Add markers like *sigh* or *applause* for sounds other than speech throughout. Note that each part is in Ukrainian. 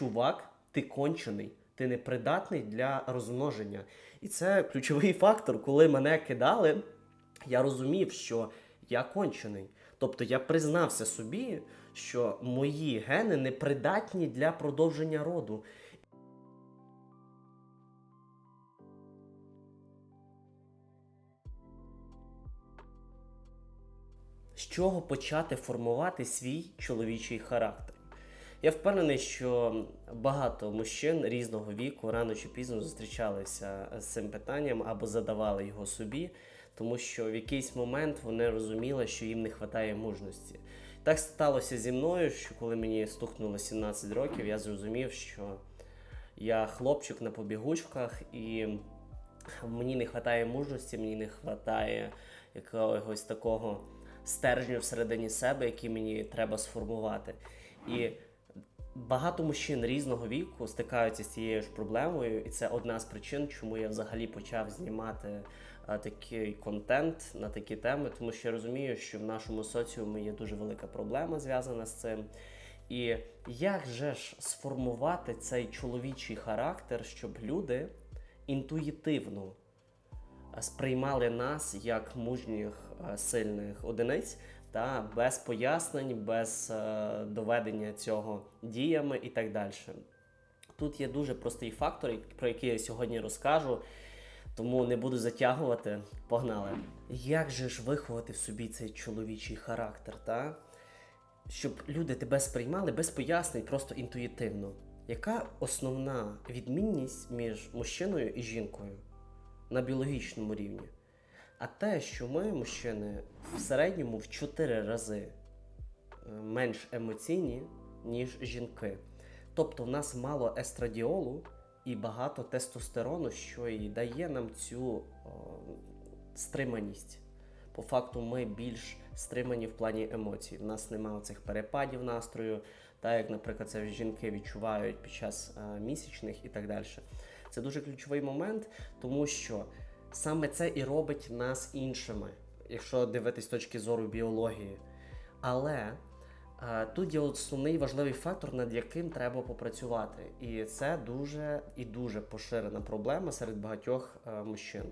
чувак, ти кончений, ти непридатний для розмноження. І це ключовий фактор, коли мене кидали, я розумів, що я кончений. Тобто я признався собі, що мої гени непридатні для продовження роду. З чого почати формувати свій чоловічий характер? Я впевнений, що багато мужчин різного віку рано чи пізно зустрічалися з цим питанням або задавали його собі, тому що в якийсь момент вони розуміли, що їм не вистачає мужності. Так сталося зі мною, що коли мені стукнуло 17 років, я зрозумів, що я хлопчик на побігучках і мені не вистачає мужності, мені не вистачає якогось такого стержню всередині себе, який мені треба сформувати. І багато мужчин різного віку стикаються з цією ж проблемою, і це одна з причин, чому я взагалі почав знімати а, такий контент на такі теми, тому що я розумію, що в нашому соціумі є дуже велика проблема зв'язана з цим. І як же ж сформувати цей чоловічий характер, щоб люди інтуїтивно е, сприймали нас як мужніх е, сильних одиниць, та без пояснень, без е, доведення цього діями і так далі. Тут є дуже простий фактор, про який я сьогодні розкажу, тому не буду затягувати. Погнали. Як же ж виховати в собі цей чоловічий характер, та? щоб люди тебе сприймали без пояснень, просто інтуїтивно. Яка основна відмінність між мужчиною і жінкою на біологічному рівні? А те, що ми, мужчини, в середньому в 4 рази е, менш емоційні, ніж жінки. Тобто в нас мало естрадіолу і багато тестостерону, що і дає нам цю о, стриманість. По факту, ми більш стримані в плані емоцій. У нас немає цих перепадів настрою, так як, наприклад, це жінки відчувають під час е, місячних і так далі. Це дуже ключовий момент, тому що саме це і робить нас іншими, якщо дивитись з точки зору біології. Але е, тут є основний важливий фактор, над яким треба попрацювати. І це дуже і дуже поширена проблема серед багатьох е, мужчин.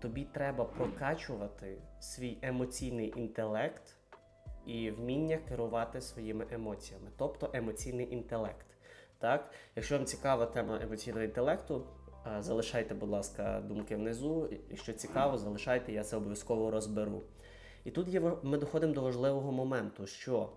Тобі треба прокачувати свій емоційний інтелект і вміння керувати своїми емоціями, тобто емоційний інтелект. Так? Якщо вам цікава тема емоційного інтелекту, залишайте, будь ласка, думки внизу. Якщо цікаво, залишайте, я це обов'язково розберу. І тут є, ми доходимо до важливого моменту, що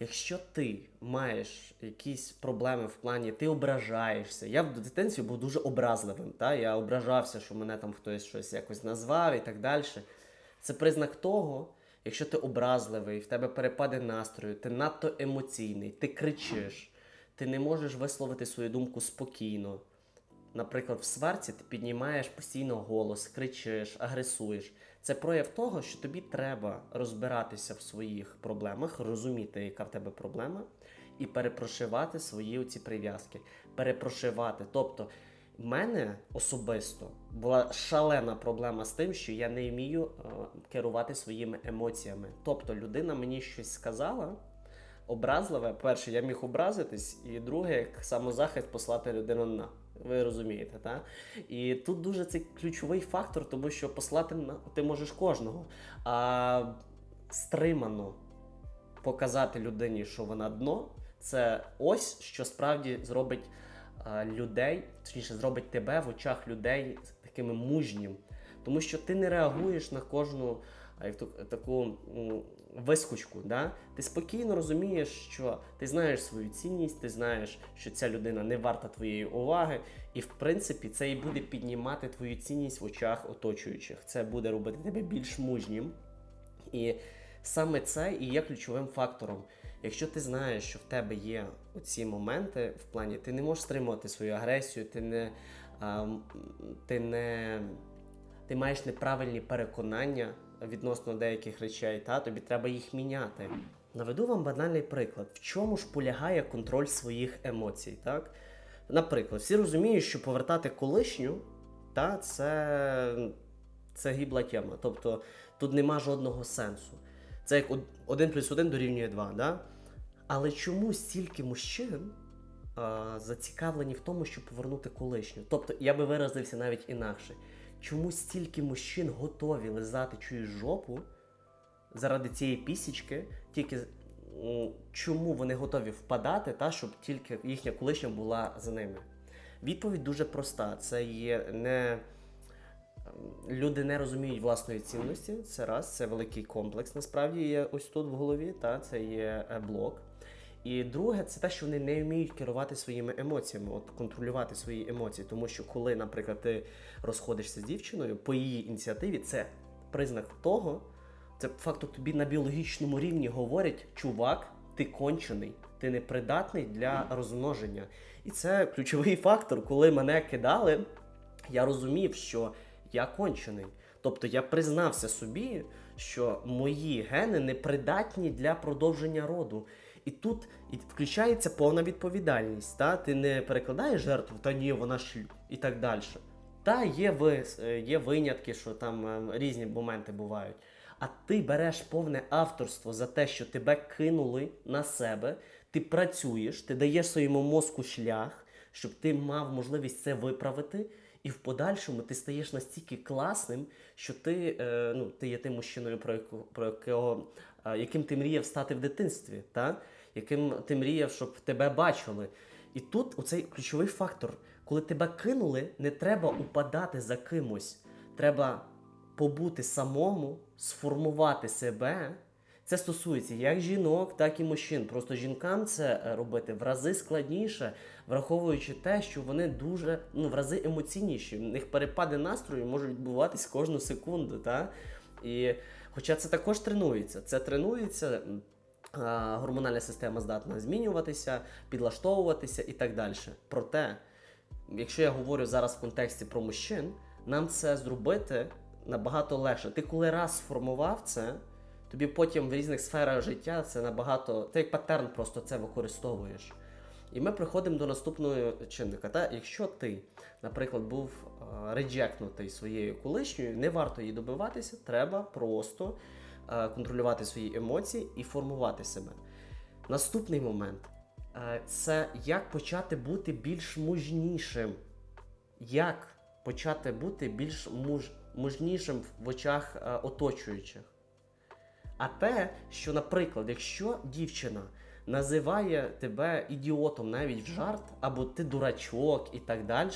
якщо ти маєш якісь проблеми в плані, ти ображаєшся. Я в дитинстві був дуже образливим. Та? Я ображався, що мене там хтось щось якось назвав і так далі. Це признак того, якщо ти образливий, в тебе перепади настрою, ти надто емоційний, ти кричиш, ти не можеш висловити свою думку спокійно. Наприклад, в сварці ти піднімаєш постійно голос, кричиш, агресуєш. Це прояв того, що тобі треба розбиратися в своїх проблемах, розуміти, яка в тебе проблема, і перепрошивати свої оці прив'язки. Перепрошивати. Тобто, в мене особисто була шалена проблема з тим, що я не вмію е, керувати своїми емоціями. Тобто, людина мені щось сказала. Образливе, перше, я міг образитись, і друге, як самозахист послати людину на. Ви розумієте, так? І тут дуже цей ключовий фактор, тому що послати на ти можеш кожного. А стримано показати людині, що вона дно, це ось що справді зробить людей, точніше, зробить тебе в очах людей такими мужнім. Тому що ти не реагуєш на кожну таку вискочку. Да? Ти спокійно розумієш, що ти знаєш свою цінність, ти знаєш, що ця людина не варта твоєї уваги, і в принципі це і буде піднімати твою цінність в очах оточуючих. Це буде робити тебе більш мужнім. І саме це і є ключовим фактором. Якщо ти знаєш, що в тебе є оці моменти в плані, ти не можеш стримувати свою агресію, ти не, а, ти не ти маєш неправильні переконання відносно деяких речей, та тобі треба їх міняти. Наведу вам банальний приклад. В чому ж полягає контроль своїх емоцій? Так? Наприклад, всі розуміють, що повертати колишню, та, це, це гібла тема. Тобто тут нема жодного сенсу. Це як од- один плюс один дорівнює 2. Да? Але чому стільки мужчин а, зацікавлені в тому, щоб повернути колишню. Тобто, я би виразився навіть інакше. Чому стільки мужчин готові лизати чиюсь жопу заради цієї пісічки, тільки чому вони готові впадати, та щоб тільки їхня колишня була за ними? Відповідь дуже проста. Це є не люди не розуміють власної цінності. Це раз, це великий комплекс. Насправді є ось тут в голові. Та це є е, блок. І друге, це те, що вони не вміють керувати своїми емоціями, от контролювати свої емоції. Тому що коли, наприклад, ти розходишся з дівчиною по її ініціативі, це признак того, це факту тобі на біологічному рівні говорять, чувак, ти кончений, ти непридатний для розмноження. І це ключовий фактор, коли мене кидали, я розумів, що я кончений. Тобто я признався собі, що мої гени непридатні для продовження роду. І тут включається повна відповідальність. Та? Ти не перекладаєш жертву, та ні, вона ж і так далі. Та є, ви, е, є винятки, що там е, різні моменти бувають. А ти береш повне авторство за те, що тебе кинули на себе, ти працюєш, ти даєш своєму мозку шлях, щоб ти мав можливість це виправити, і в подальшому ти стаєш настільки класним, що ти, е, ну, ти є тим мужчиною, про, яку, про якого, е, яким ти мріяв стати в дитинстві, та? Яким ти мріяв, щоб тебе бачили. І тут оцей ключовий фактор, коли тебе кинули, не треба упадати за кимось. Треба побути самому, сформувати себе. Це стосується як жінок, так і мужчин. Просто жінкам це е, робити в рази складніше, враховуючи те, що вони дуже ну, в рази емоційніші. В них перепади настрою можуть відбуватись кожну секунду. Та? І, хоча це також тренується. Це тренується. А, Гормональна система здатна змінюватися, підлаштовуватися і так далі. Проте, якщо я говорю зараз в контексті про мужчин, нам це зробити набагато легше. Ти коли раз сформував це, тобі потім в різних сферах життя це набагато. Ти як паттерн просто це використовуєш. І ми приходимо до наступного чинника. Та? Якщо ти, наприклад, був е, реджекнутий своєю колишньою, не варто її добиватися, треба просто е, контролювати свої емоції і формувати себе. Наступний момент е, це як почати бути більш мужнішим. Як почати бути більш муж, мужнішим в очах е, оточуючих. А те, що, наприклад, якщо дівчина називає тебе ідіотом навіть в жарт, або ти дурачок і так далі,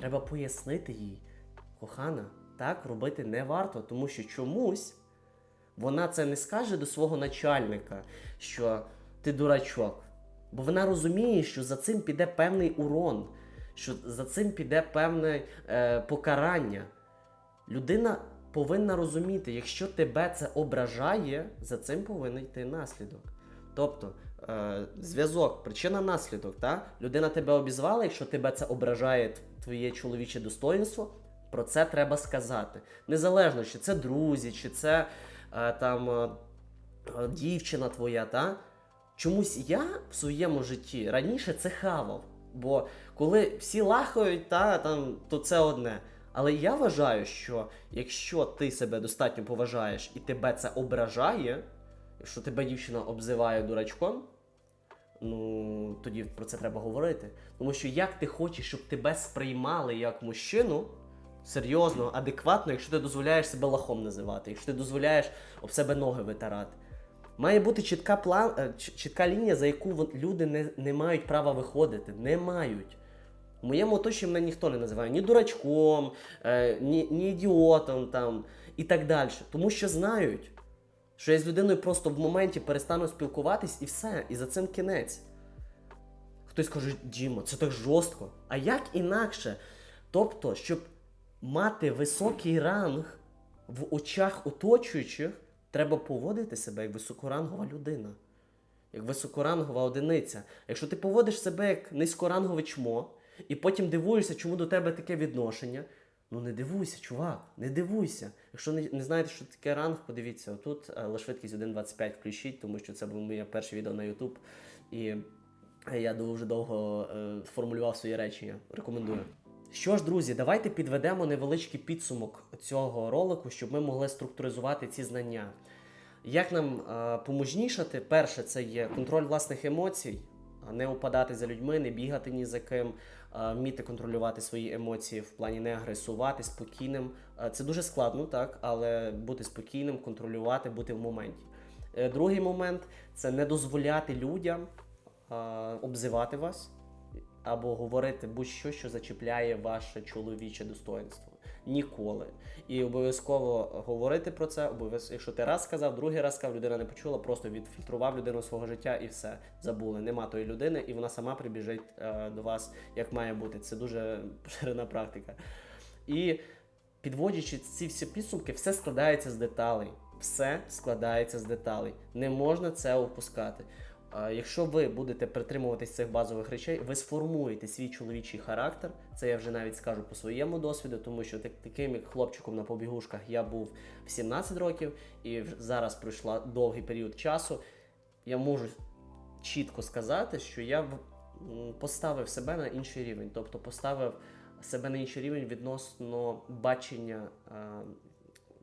треба пояснити їй, кохана, так робити не варто, тому що чомусь вона це не скаже до свого начальника, що ти дурачок. Бо вона розуміє, що за цим піде певний урон, що за цим піде певне е, покарання. Людина повинна розуміти, якщо тебе це ображає, за цим повинен йти наслідок. Тобто, е, зв'язок, причина-наслідок. Та? Людина тебе обізвала, якщо тебе це ображає твоє чоловіче достоинство, про це треба сказати. Незалежно, чи це друзі, чи це там е, е, дівчина твоя, та? Чомусь я в своєму житті раніше це хавав. Бо коли всі лахають, та, там, то це одне. Але я вважаю, що якщо ти себе достатньо поважаєш і тебе це ображає, якщо тебе дівчина обзиває дурачком, ну тоді про це треба говорити. Тому що як ти хочеш, щоб тебе сприймали як мужчину, серйозно, адекватно, якщо ти дозволяєш себе лахом називати, якщо ти дозволяєш об себе ноги витирати. Має бути чітка план, е, чітка лінія, за яку люди не, не мають права виходити. Не мають. В моєму оточенні мене ніхто не називає ні дурачком, е, ні, ні ідіотом там, і так далі. Тому що знають, що я з людиною просто в моменті перестану спілкуватись і все, і за цим кінець. Хтось каже, Діма, це так жорстко. А як інакше? Тобто, щоб мати високий ранг в очах оточуючих, треба поводити себе як високорангова людина, як високорангова одиниця. Якщо ти поводиш себе як низькорангове чмо, і потім дивуєшся, чому до тебе таке відношення. Ну не дивуйся, чувак, не дивуйся. Якщо не, не знаєте, що таке ранг, подивіться, отут е, швидкість 1.25 включіть, тому що це було моє перше відео на YouTube. І я дуже довго е, формулював свої речення. Рекомендую. Що ж, друзі, давайте підведемо невеличкий підсумок цього ролику, щоб ми могли структуризувати ці знання. Як нам е, помужнішати? Перше, це є контроль власних емоцій. Не упадати за людьми, не бігати ні за ким, а вміти контролювати свої емоції в плані не агресувати, спокійним. А Це дуже складно, так, але бути спокійним, контролювати, бути в моменті. Е, Другий момент це не дозволяти людям а, обзивати вас або говорити будь-що, що зачіпляє ваше чоловіче достоинство. Ніколи. І обов'язково говорити про це. Обов'язково, якщо ти раз сказав, другий раз сказав, людина не почула, просто відфільтрував людину свого життя і все. Забули. Нема тої людини, і вона сама прибіжить е, до вас, як має бути. Це дуже *laughs* поширена практика. І підводячи ці всі підсумки, все складається з деталей. Все складається з деталей. Не можна це опускати. Якщо ви будете притримуватись цих базових речей, ви сформуєте свій чоловічий характер. Це я вже навіть скажу по своєму досвіду, тому що так, таким як хлопчиком на побігушках я був в 17 років, і зараз пройшла довгий період часу. Я можу чітко сказати, що я поставив себе на інший рівень, тобто поставив себе на інший рівень відносно бачення,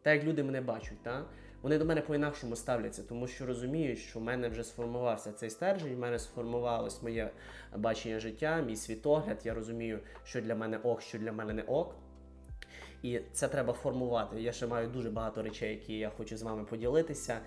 так як люди мене бачать. Та? Вони до мене по-інакшому ставляться, тому що розуміють, що в мене вже сформувався цей стержень, в мене сформувалось моє бачення життя, мій світогляд. Я розумію, що для мене ок, що для мене не ок. І це треба формувати. Я ще маю дуже багато речей, які я хочу з вами поділитися.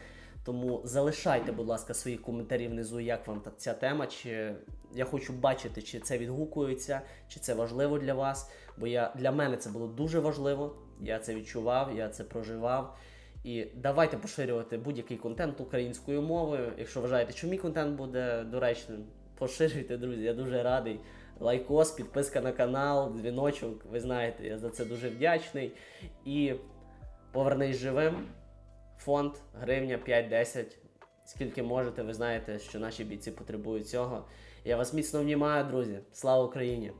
Тому залишайте, будь ласка, свої коментарі внизу, як вам ця тема. Чи я хочу бачити, чи це відгукується, чи це важливо для вас. Бо я для мене це було дуже важливо. Я це відчував, я це проживав. І давайте поширювати будь-який контент українською мовою. Якщо вважаєте, що мій контент буде доречним, поширюйте, друзі. Я дуже радий. Лайкос, підписка на канал, дзвіночок. Ви знаєте, я за це дуже вдячний. І повернись живим. Фонд гривня 5-10. Скільки можете, ви знаєте, що наші бійці потребують цього. Я вас міцно внімаю, друзі. Слава Україні!